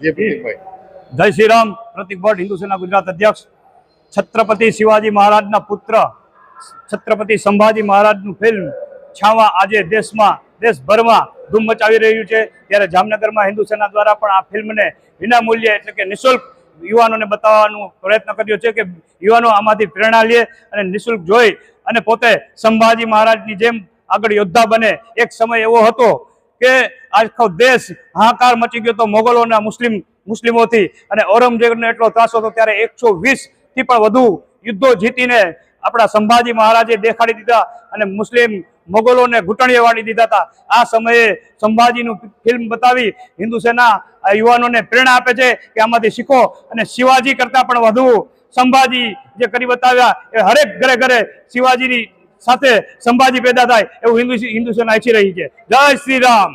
જે પ્રતિકભાઈ જય શ્રી રામ પ્રતિક ભટ્ટ હિન્દુ સેના ગુજરાત અધ્યક્ષ. છત્રપતિ શિવાજી મહારાજના પુત્ર. છત્રપતિ સંભાજી મહારાજનું ફિલ્મ છાવા આજે દેશમાં, દેશભરમાં ધૂમ મચાવી રહ્યું છે. ત્યારે જામનગરમાં હિન્દુ સેના દ્વારા પણ આ ફિલ્મને વિનામૂલ્યે એટલે કે નિઃશુલ્ક યુવાનોને બતાવવાનો પ્રયત્ન કર્યો છે કે યુવાનો આમાંથી પ્રેરણા લે અને નિઃશુલ્ક જોઈ અને પોતે સંભાજી મહારાજની જેમ આગળ યોદ્ધા બને. એક સમય એવો હતો કે આખો દેશ હાહાકાર મચી ગયો તો મોગલોના મુસ્લિમ, મુસ્લિમોથી. અને ઔરંગઝેબનો એટલો ત્રાસ હતો ત્યારે એકસો થી પણ વધુ યુદ્ધો જીતીને આપણા સંભાજી મહારાજે દેખાડી દીધા અને મુસ્લિમ મોગલોને ઘૂંટણીએ વાળી દીધા હતા. આ સમયે સંભાજીનું ફિલ્મ બતાવી હિન્દુ સેના યુવાનોને પ્રેરણા આપે છે કે આમાંથી શીખો. અને શિવાજી કરતાં પણ વધુ સંભાજી જે કરી બતાવ્યા એ હરેક ઘરે ઘરે શિવાજીની સાથે સંભાજી પેદા થાય એવું હિન્દુ હિન્દુ સેના ઈચ્છી રહી છે. જય શ્રી રામ.